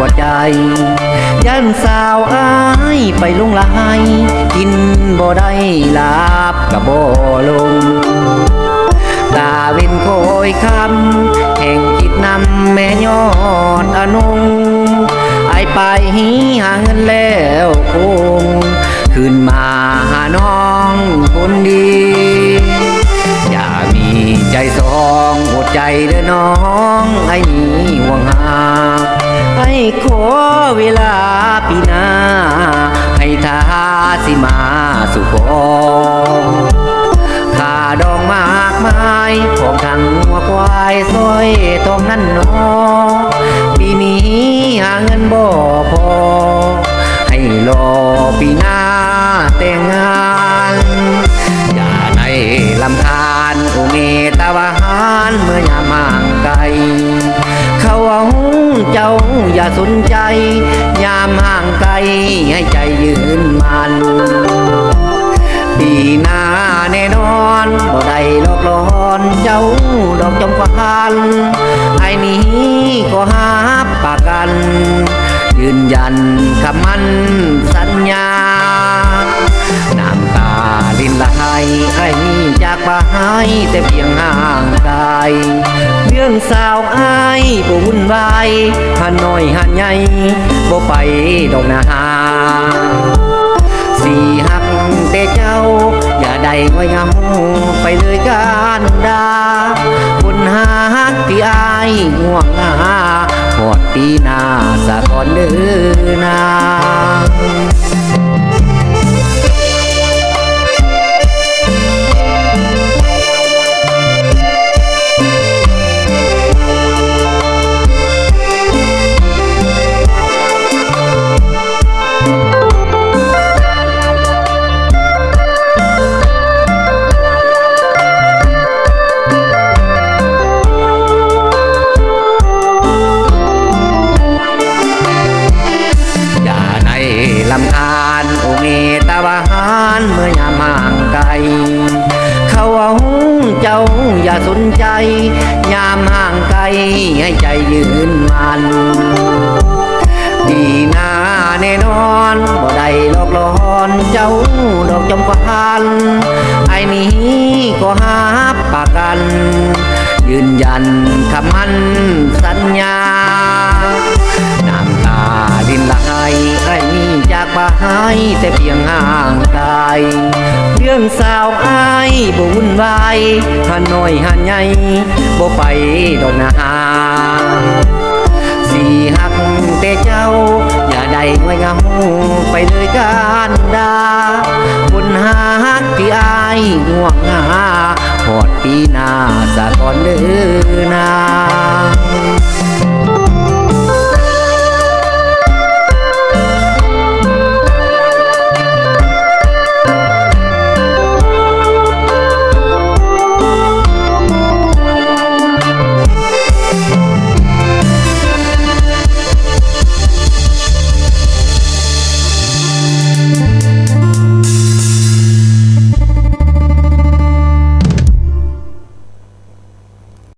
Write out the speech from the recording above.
วใจ ยันสาวอ้ายไปลงลายกินบ่ได้ลาบกับบ่ลง ตาเวินโคอยคำแห่งคิดนำแม่ยอดอนุงไอไปหาเงินแล้วคงขึ้นมาหาน้องคนดี อย่ามีใจสอง ใจเด้อน้องไอ้นี่ห่วงหาให้ขอเวลาปีหน้า ให้ทาสิมาสุขอข้าดองมากมายของทางหัวควายซอยทองนั่นเนอปีนี้หาเงินบ่พอ ให้รอปีหน้าแต่งงาน เจ้าอย่าสนใจ ยามห่างไกลให้ใจยืนมันปีหน้าแน่นอนบ่ได้หลอกหลอนเจ้าดอกจำปาลไอ้นี้ก็หาปากกัน ยืนยันคำมั่นสัญญาน้ำตาลินไหล ไอ้นี้จากบ้แต่เพียงห่างไกลเรื่องสาวอายบ่วุ่นวายหันน้อยหันใหญ่บ่ไปดอกนาหาสีหักแต่เจ้า อย่าได้ไว้เหงาไปเลยการดาคนหาหักที่อายง่วงหาหอดปีหน้าสะก่อนเด้อนาง สนใจ ยามห่างไกลให้ใจยืนมัน ดีหน้าแน่นอนบ่ได้หลอกหลอนเจ้าดอกจำปาลไอ้นี้ก็หาปากกัน ยืนยันคำมั่นสัญญา สาวอายบ่วุ่นวายหันน้อยหันใหญ่บ่ไปดอกนาสีหักแต่เจ้า อย่าได้ไว้เหงาไปเลยการดาคนหาหักที่อายง่วงหาหอดปีหน้าสะก่อนเด้อนาง